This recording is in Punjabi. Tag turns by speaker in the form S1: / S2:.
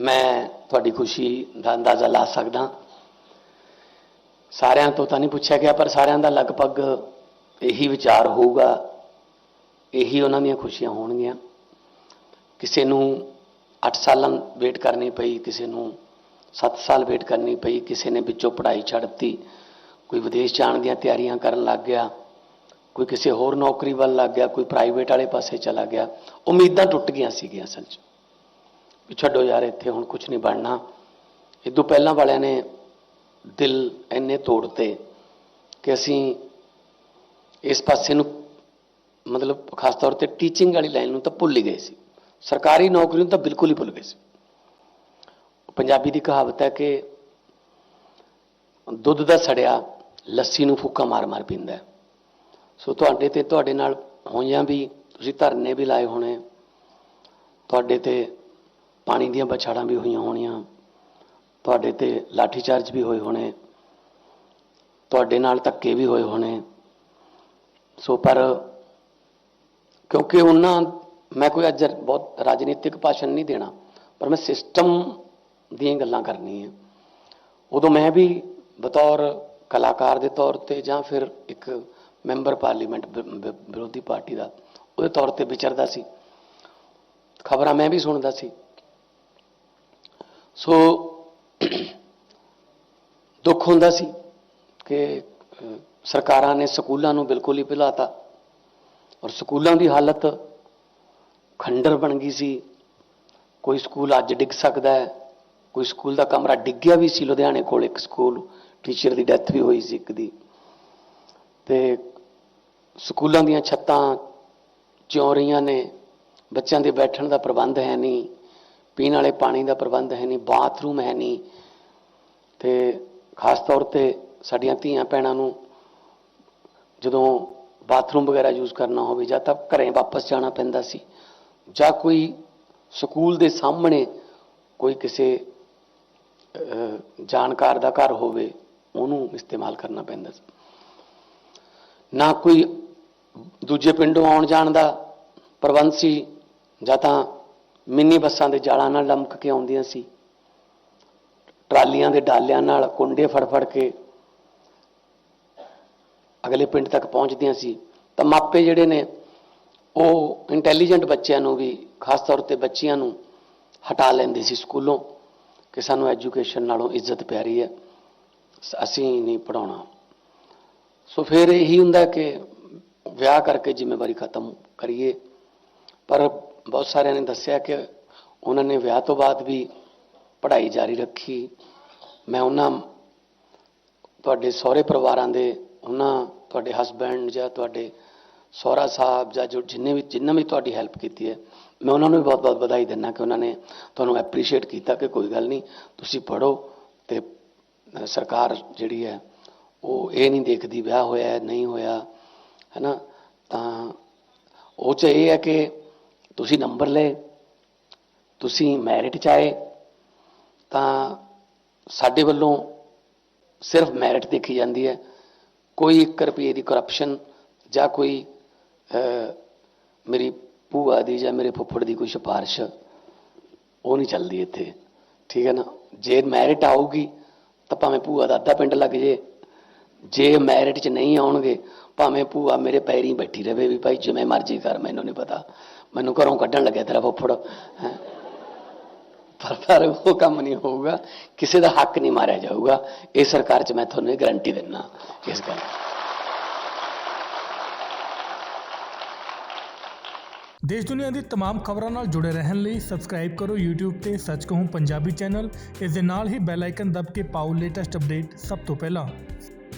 S1: ਮੈਂ ਤੁਹਾਡੀ ਖੁਸ਼ੀ ਦਾ ਅੰਦਾਜ਼ਾ ਲਾ ਸਕਦਾ। ਸਾਰਿਆਂ ਤੋਂ ਤਾਂ ਨਹੀਂ ਪੁੱਛਿਆ ਗਿਆ, ਪਰ ਸਾਰਿਆਂ ਦਾ ਲਗਭਗ ਇਹੀ ਵਿਚਾਰ ਹੋਊਗਾ। ਇਹੀ ਉਹਨਾਂ ਦੀਆਂ ਖੁਸ਼ੀਆਂ ਹੋਣਗੀਆਂ। ਕਿਸੇ ਨੂੰ 8 ਸਾਲਾਂ ਵੇਟ ਕਰਨੀ ਪਈ, ਕਿਸੇ ਨੂੰ 7 ਸਾਲ ਵੇਟ ਕਰਨੀ ਪਈ, ਕਿਸੇ ਨੇ ਵਿੱਚੋਂ ਪੜ੍ਹਾਈ ਛੱਡਤੀ, ਕੋਈ ਵਿਦੇਸ਼ ਜਾਣ ਦੀਆਂ ਤਿਆਰੀਆਂ ਕਰਨ ਲੱਗ ਗਿਆ, ਕੋਈ ਕਿਸੇ ਹੋਰ ਨੌਕਰੀ ਵੱਲ ਲੱਗ ਗਿਆ, ਕੋਈ ਪ੍ਰਾਈਵੇਟ ਵਾਲੇ ਪਾਸੇ ਚਲਾ ਗਿਆ। ਉਮੀਦਾਂ ਟੁੱਟ ਗਈਆਂ ਸੀਗੀਆਂ ਅਸਲ 'ਚ। ਵੀ ਛੱਡੋ ਯਾਰ, ਇੱਥੇ ਹੁਣ ਕੁਝ ਨਹੀਂ ਬਣਨਾ। ਇਦੋਂ ਪਹਿਲਾਂ ਵਾਲਿਆਂ ਨੇ ਦਿਲ ਇੰਨੇ ਤੋੜਤੇ ਕਿ ਅਸੀਂ ਇਸ ਪਾਸੇ ਨੂੰ, ਮਤਲਬ ਖਾਸ ਤੌਰ ਤੇ ਟੀਚਿੰਗ ਵਾਲੀ ਲਾਈਨ ਨੂੰ ਤਾਂ ਭੁੱਲ ਹੀ ਗਏ ਸੀ। ਸਰਕਾਰੀ ਨੌਕਰੀ ਨੂੰ ਤਾਂ ਬਿਲਕੁਲ ਹੀ ਭੁੱਲ ਗਏ ਸੀ। ਪੰਜਾਬੀ ਦੀ ਕਹਾਵਤ ਹੈ ਕਿ ਦੁੱਧ ਦਾ ਸੜਿਆ, ਲੱਸੀ ਨੂੰ ਫੂਕਾ ਮਾਰ-ਮਾਰ ਪੀਂਦਾ ਸੋ ਤੁਹਾਡੇ ਤੇ, ਤੁਹਾਡੇ ਨਾਲ ਹੋਈਆਂ ਵੀ, ਤੁਸੀਂ ਧਰਨੇ ਵੀ ਲਾਏ ਹੋਣੇ। ਤੁਹਾਡੇ ਤੇ ਪਾਣੀ ਦੀਆਂ ਬਛਾੜਾਂ ਵੀ ਹੋਈਆਂ ਹੋਣੀਆਂ। ਤੁਹਾਡੇ ਤੇ ਲਾਠੀ ਚਾਰਜ ਵੀ ਹੋਏ ਹੋਣੇ। ਤੁਹਾਡੇ ਨਾਲ ਧੱਕੇ ਵੀ ਹੋਏ ਹੋਣੇ। ਸੋ ਪਰ ਕਿਉਂਕਿ ਉਹਨਾਂ, ਮੈਂ ਕੋਈ ਅੱਜ ਬਹੁਤ ਰਾਜਨੀਤਿਕ ਭਾਸ਼ਣ ਨਹੀਂ ਦੇਣਾ, ਪਰ ਮੈਂ ਸਿਸਟਮ ਦੀਆਂ ਗੱਲਾਂ ਕਰਨੀ ਹੈ। ਉਦੋਂ ਮੈਂ ਵੀ ਬਤੌਰ ਕਲਾਕਾਰ ਦੇ ਤੌਰ ਤੇ ਜਾਂ ਫਿਰ ਇੱਕ ਮੈਂਬਰ ਪਾਰਲੀਮੈਂਟ ਵਿਰੋਧੀ ਪਾਰਟੀ ਦਾ, ਉਹਦੇ ਤੌਰ ਤੇ ਵਿਚਰਦਾ ਸੀ। ਖਬਰਾਂ ਮੈਂ ਵੀ ਸੁਣਦਾ ਸੀ। ਸੋ ਦੁੱਖ ਹੁੰਦਾ ਸੀ ਕਿ ਸਰਕਾਰਾਂ ਨੇ ਸਕੂਲਾਂ ਨੂੰ ਬਿਲਕੁਲ ਹੀ ਭੁਲਾਤਾ। ਔਰ ਸਕੂਲਾਂ ਦੀ ਹਾਲਤ ਖੰਡਰ ਬਣ ਗਈ ਸੀ। ਕੋਈ ਸਕੂਲ ਅੱਜ ਡਿੱਗ ਸਕਦਾ ਹੈ, ਕੋਈ ਸਕੂਲ ਦਾ ਕਮਰਾ ਡਿੱਗਿਆ ਵੀ ਸੀ। ਲੁਧਿਆਣੇ ਕੋਲ ਇੱਕ ਸਕੂਲ, ਟੀਚਰ ਦੀ ਡੈਥ ਵੀ ਹੋਈ ਸੀ ਇੱਕ ਦੀ। ਤੇ ਸਕੂਲਾਂ ਦੀਆਂ ਛੱਤਾਂ ਚਿਉ ਰਹੀਆਂ ਨੇ, ਬੱਚਿਆਂ ਦੇ ਬੈਠਣ ਦਾ ਪ੍ਰਬੰਧ ਹੈ ਨਹੀਂ। ਪੀਣ ਵਾਲੇ ਪਾਣੀ ਦਾ ਪ੍ਰਬੰਧ ਹੈ ਨਹੀਂ, ਬਾਥਰੂਮ ਹੈ ਨਹੀਂ। ਤੇ ਖਾਸ ਤੌਰ ਤੇ ਸਾਡੀਆਂ ਧੀਆਂ ਭੈਣਾਂ ਨੂੰ ਜਦੋਂ ਬਾਥਰੂਮ ਵਗੈਰਾ ਯੂਜ਼ ਕਰਨਾ ਹੋਵੇ ਜਾਂ ਤਾਂ ਘਰੇ ਵਾਪਸ ਜਾਣਾ ਪੈਂਦਾ ਸੀ ਜਾਂ ਕੋਈ ਸਕੂਲ ਦੇ ਸਾਹਮਣੇ ਕੋਈ ਕਿਸੇ ਜਾਣਕਾਰ ਦਾ ਘਰ ਹੋਵੇ, ਉਹਨੂੰ ਇਸਤੇਮਾਲ ਕਰਨਾ ਪੈਂਦਾ ਸੀ। ਨਾ ਕੋਈ ਦੂਜੇ ਪਿੰਡੋਂ ਆਉਣ ਜਾਣ ਦਾ ਪ੍ਰਬੰਧ ਸੀ ਜਾਂ ਤਾਂ ਮਿੰਨੀ ਬੱਸਾਂ ਦੇ ਜਾਲਾਂ ਨਾਲ ਲਮਕ ਕੇ ਆਉਂਦੀਆਂ ਸੀ। ਟਰਾਲੀਆਂ ਦੇ ਡਾਲਿਆਂ ਨਾਲ ਕੁੰਡੇ ਫੜ ਫੜ ਕੇ ਅਗਲੇ ਪਿੰਡ ਤੱਕ ਪਹੁੰਚਦੀਆਂ ਸੀ। ਤਾਂ ਮਾਪੇ ਜਿਹੜੇ ਨੇ, ਉਹ ਇੰਟੈਲੀਜੈਂਟ ਬੱਚਿਆਂ ਨੂੰ ਵੀ, ਖਾਸ ਤੌਰ ਤੇ ਬੱਚਿਆਂ ਨੂੰ ਹਟਾ ਲੈਂਦੇ ਸੀ ਸਕੂਲੋਂ ਕਿ ਸਾਨੂੰ ਐਜੂਕੇਸ਼ਨ ਨਾਲੋਂ ਇੱਜ਼ਤ ਪਿਆਰੀ ਹੈ। ਅਸੀਂ ਨਹੀਂ ਪੜਾਉਣਾ ਸੋ ਫਿਰ ਇਹੀ ਹੁੰਦਾ ਕਿ ਵਿਆਹ ਕਰਕੇ ਜ਼ਿੰਮੇਵਾਰੀ ਖਤਮ ਕਰੀਏ। ਪਰ ਬਹੁਤ ਸਾਰਿਆਂ ਨੇ ਦੱਸਿਆ ਕਿ ਉਹਨਾਂ ਨੇ ਵਿਆਹ ਤੋਂ ਬਾਅਦ ਵੀ ਪੜ੍ਹਾਈ ਜਾਰੀ ਰੱਖੀ। ਮੈਂ ਉਹਨਾਂ ਤੁਹਾਡੇ ਸਹੁਰੇ ਪਰਿਵਾਰਾਂ ਦੇ, ਉਹਨਾਂ ਤੁਹਾਡੇ ਹਸਬੈਂਡ ਜਾਂ ਤੁਹਾਡੇ ਸਹੁਰਾ ਸਾਹਿਬ ਜਾਂ ਜੋ ਜਿੰਨੇ ਵੀ, ਜਿੰਨਾ ਵੀ ਤੁਹਾਡੀ ਹੈਲਪ ਕੀਤੀ ਹੈ, ਮੈਂ ਉਹਨਾਂ ਨੂੰ ਵੀ ਬਹੁਤ-ਬਹੁਤ ਵਧਾਈ ਦਿੰਦਾ ਕਿ ਉਹਨਾਂ ਨੇ ਤੁਹਾਨੂੰ ਐਪਰੀਸ਼ੀਏਟ ਕੀਤਾ ਕਿ ਕੋਈ ਗੱਲ ਨਹੀਂ, ਤੁਸੀਂ ਪੜੋ ਤੇ ਸਰਕਾਰ ਜਿਹੜੀ ਹੈ, ਉਹ ਇਹ ਨਹੀਂ ਦੇਖਦੀ ਵਿਆਹ ਹੋਇਆ ਨਹੀਂ ਹੋਇਆ ਹੈਨਾ ਤਾਂ ਉਹ ਚ ਇਹ ਹੈ ਕਿ ਤੁਸੀਂ ਨੰਬਰ ਲਏ, ਤੁਸੀਂ ਮੈਰਿਟ ਚ ਆਏ, ਤਾਂ ਸਾਡੇ ਵੱਲੋਂ ਸਿਰਫ ਮੈਰਿਟ ਦੇਖੀ ਜਾਂਦੀ ਹੈ। ਕੋਈ 1 ਰੁਪਏ ਦੀ ਕਰਪਸ਼ਨ ਜਾਂ ਕੋਈ ਮੇਰੀ ਭੂਆ ਦੀ ਜਾਂ ਮੇਰੇ ਫੁੱਫੜ ਦੀ ਕੋਈ ਸਿਫਾਰਿਸ਼, ਉਹ ਨਹੀਂ ਚੱਲਦੀ ਇੱਥੇ। ਠੀਕ ਹੈ ਨਾ? ਜੇ ਮੈਰਿਟ ਆਊਗੀ, ਤਾਂ ਭਾਵੇਂ ਭੂਆ ਦਾ ਅੱਧਾ ਪਿੰਡ ਲੱਗ ਜੇ ਜੇ ਮੈਰਿਟ 'ਚ ਨਹੀਂ ਆਉਣਗੇ ਭਾਵੇਂ ਭੂਆ ਮੇਰੇ ਪੈਰੀ ਬੈਠੀ ਰਵੇ ਵੀ ਭਾਈ ਜਿਵੇਂ ਮਰਜ਼ੀ ਕਰ ਮੈਨੂੰ ਨਹੀਂ ਪਤਾ ਮੈਨੂੰ ਘਰੋਂ ਕੱਢਣ ਲੱਗਿਆ ਤੇਰਾ ਫੁੱਫੜ ਹੈਂ ਪਰ ਪਰ ਉਹ ਕੰਮ ਨਹੀਂ ਹੋਊਗਾ ਕਿਸੇ ਦਾ ਹੱਕ ਨਹੀਂ ਮਾਰਿਆ ਜਾਊਗਾ ਇਹ ਸਰਕਾਰ 'ਚ ਮੈਂ ਤੁਹਾਨੂੰ ਇਹ ਗਾਰੰਟੀ ਦਿੰਦਾ ਇਸ ਗੱਲ ਦੀ।
S2: ਦੇਸ਼ ਦੁਨੀਆ ਦੀ तमाम ਖਬਰਾਂ ਨਾਲ ਜੁੜੇ ਰਹਿਣ ਲਈ ਸਬਸਕ੍ਰਾਈਬ ਕਰੋ YouTube ਤੇ ਸੱਚ ਕਹੂੰ ਪੰਜਾਬੀ ਚੈਨਲ ਇਸ ਦੇ ਨਾਲ ਹੀ ਬੈਲ ਆਈਕਨ ਦਬ ਕੇ ਪਾਓ ਲੇਟੈਸਟ ਅਪਡੇਟ ਸਭ ਤੋਂ ਪਹਿਲਾਂ